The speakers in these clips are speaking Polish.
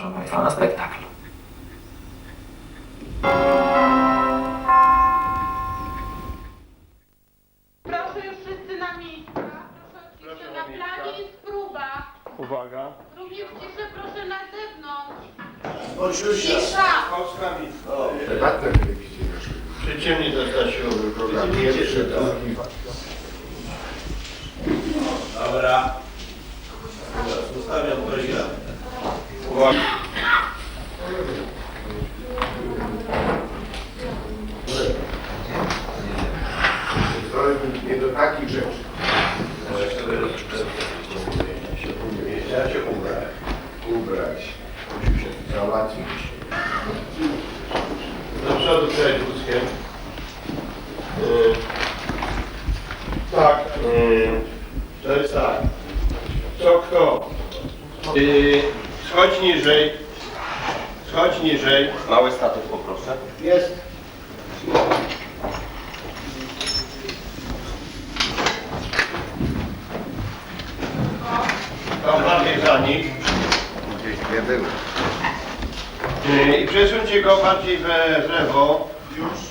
proszę Państwa, na spektakl. Proszę już wszyscy na miejsca. Proszę o ciszę. Na planie jest próba. Uwaga. Również ciszę proszę na zewnątrz. Oczywiście. Cisza! Prywatne telewizje. Przyciemnij Stasiu. Program pierwszy, drugi. Dobra. Zostawiam nie do takich rzeczy. Ja się ubrać. Ubrać, załatwić. Do przodu przejść wózkiem. Yy, tak. Yy, to jest tak. Co kto? Yy, schodź niżej. Schodź niżej. Mały status poproszę. Jest. Tam bardziej za nich. Gdzieś nie było. Yy, I przesuńcie go bardziej we, w lewo. Już.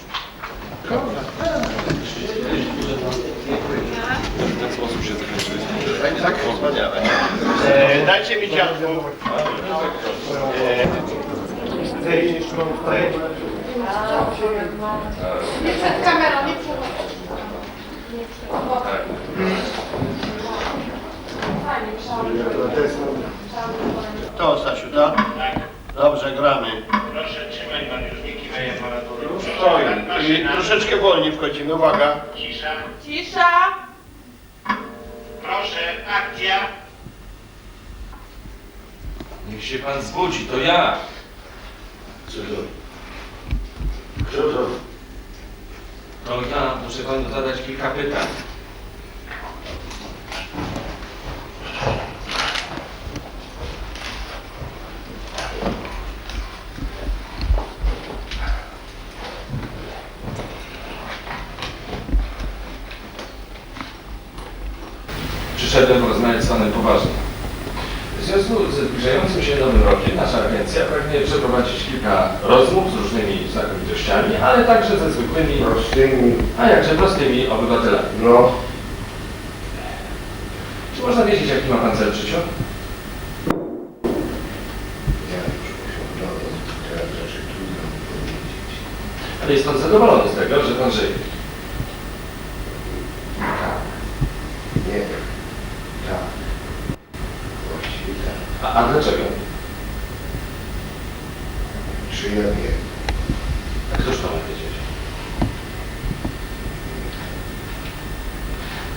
Tak, Wspaniale. E, dajcie mi dziadku. Nie przed kamerą, nie przed To Stasiu, tak? Dobrze, gramy. Proszę trzymać pan już nie aparatury. Stoi. I troszeczkę wolniej wchodzimy, uwaga. Cisza. Cisza! Proszę, akcja. Niech się pan zbudzi, to ja. Co to? Kto to? To ja muszę panu zadać kilka pytań. Przyszedłem porozmawiać z panem poważnie. W związku z zbliżającym się nowym rokiem nasza agencja pragnie przeprowadzić kilka rozmów z różnymi znakomitościami, ale także ze zwykłymi, Prostymi. a jakże prostymi obywatelami. No. Czy można wiedzieć, jaki ma pan cel w życiu? Ja już osiągnąłem. Teraz rzeczy trudno mi powiedzieć. Ale jest pan zadowolony z tego, że pan żyje. Tak. Nie wiem. Tak. Właściwie tak. A, a dlaczego? Czy ja wiem? A któż to ma wiedzieć?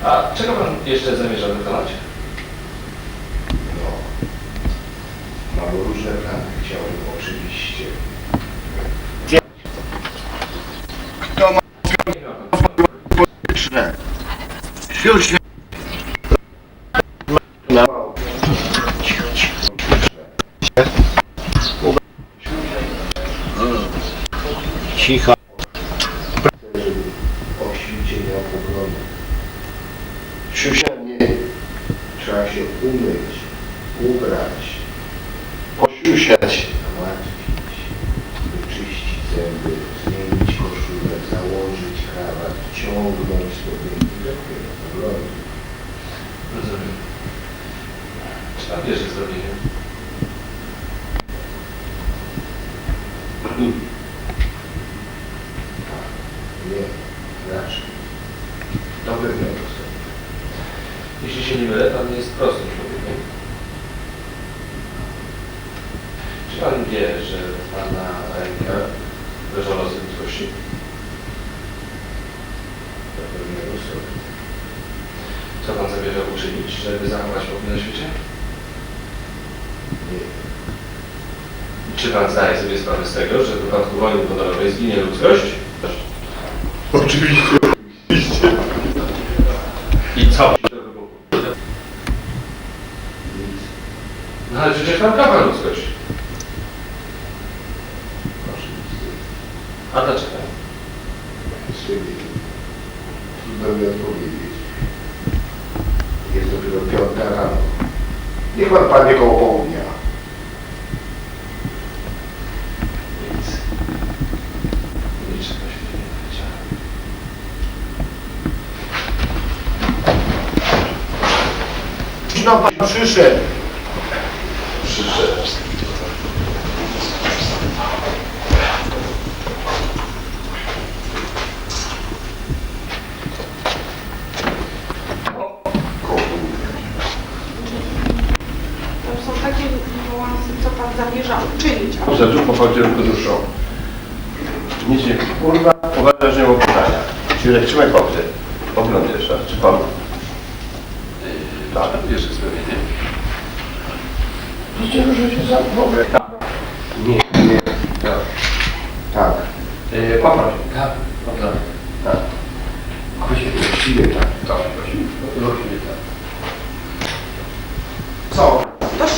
A czego pan jeszcze zamierza dokonać? No. Mam różne plany. Chciałem oczywiście. Nie ma Już Cicha. Oświecenia poglądu. Siusianie. Trzeba się umyć, ubrać, posiusiać, załatwić, wyczyścić zęby, zmienić koszulę, założyć krawat, ciągnąć spodenki, dopiero poglądu. Rozumiem. Wierzy w zrobienie? Nie, raczej. Do pewnego stopnia. Jeśli się nie mylę, pan jest prostym człowiekiem. Czy pan wie, że pana rękę leżą losy ludzkości? Do pewnego stopnia. Co pan zamierza uczynić, żeby zachować pokój na świecie? Nie. Czy pan zdaje sobie sprawę z tego, że w wypadku wojny podorowej zginie ludzkość? Oczywiście. I co? No ale przecież pan kocha ludzkość. A dlaczego? Jeszcze nie wiem. Trudno mi odpowiedzieć. Jest dopiero piąta rano. Niech pan padnie koło południa. Nic. Niczego się nie dowiedziałem. No pan przyszedł. Przyszedł. Takie niuanse, co pan zamierza uczynić. Za dużo pochodzę do duszą. Nic nie, kurwa, uważasz, że nie mam pytania. Czyli trzymaj pauzę. Ogląd jeszcze czy pan? Tak, pierwsze sprawienie. Widzicie, że się. Tak. Nie, nie. Tak. Tak. Yy, poproś. Tak. Poproś. Tak. Chodźcie, właściwie tak. Tak, właściwie. Właściwie tak. Co? To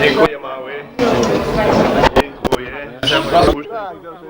Dziękuję mały. Dziękuję.